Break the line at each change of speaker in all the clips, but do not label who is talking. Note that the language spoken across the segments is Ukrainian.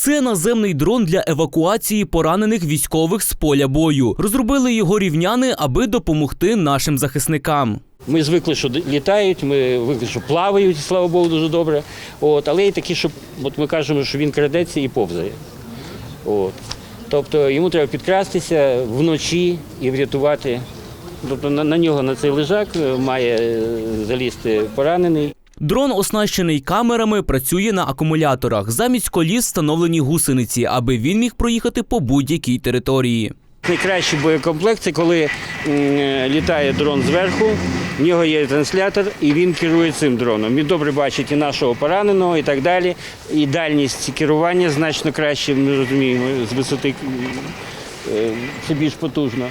Це наземний дрон для евакуації поранених військових з поля бою. Розробили його рівняни, аби допомогти нашим захисникам.
Ми звикли, що літають, ми звикли, що плавають, слава Богу, дуже добре. От, але є такі, що от ми кажемо, що він крадеться і повзає. От. Тобто йому треба підкрастися вночі і врятувати. Тобто на, на нього на цей лежак е, має е, залізти поранений.
Дрон, оснащений камерами, працює на акумуляторах. Замість коліс встановлені гусениці, аби він міг проїхати по будь-якій території.
Найкращий боєкомплект це коли літає дрон зверху, в нього є транслятор, і він керує цим дроном. Він добре бачить і нашого пораненого, і так далі. І дальність керування значно краще, ми розуміємо, з висоти е, це більш потужно.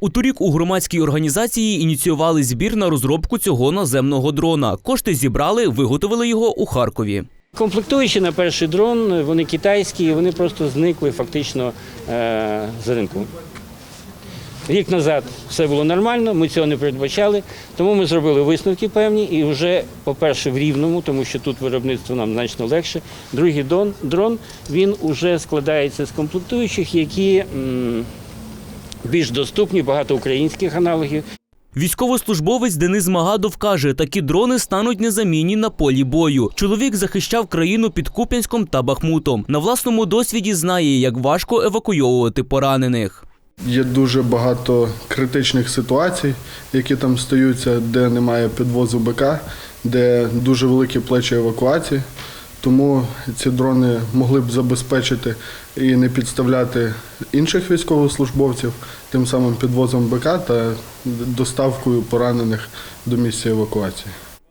Уторік у громадській організації ініціювали збір на розробку цього наземного дрона. Кошти зібрали, виготовили його у Харкові.
Комплектуючі на перший дрон, вони китайські, вони просто зникли фактично е, з ринку. Рік назад все було нормально, ми цього не передбачали, тому ми зробили висновки певні і вже, по-перше, в рівному, тому що тут виробництво нам значно легше. Другий дрон він вже складається з комплектуючих, які м, більш доступні, багато українських аналогів.
Військовослужбовець Денис Магадов каже, такі дрони стануть незамінні на полі бою. Чоловік захищав країну під Куп'янськом та Бахмутом. На власному досвіді знає, як важко евакуйовувати поранених.
Є дуже багато критичних ситуацій, які там стаються, де немає підвозу БК, де дуже великі плечі евакуації. Тому ці дрони могли б забезпечити і не підставляти інших військовослужбовців, тим самим підвозом БК та доставкою поранених до місця евакуації.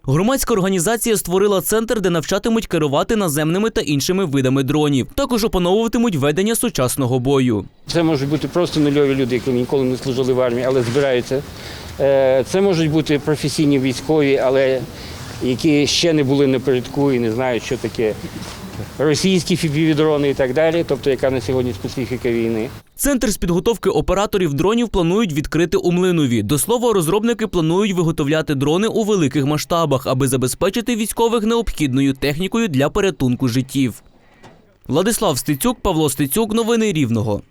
Громадська організація створила центр, де навчатимуть керувати наземними та іншими видами дронів. Також опановуватимуть ведення сучасного бою.
Це можуть бути просто нульові люди, які ніколи не служили в армії, але збираються. Е, Це можуть бути професійні військові, але які ще не були на передку і не знають, що таке російські фіпівідрони і так далі, тобто яка на сьогодні специфіка війни.
Центр з підготовки операторів дронів планують відкрити у Млинові. До слова, розробники планують виготовляти дрони у великих масштабах, аби забезпечити військових необхідною технікою для порятунку життів. Владислав Стецюк, Павло Стецюк, новини Рівного.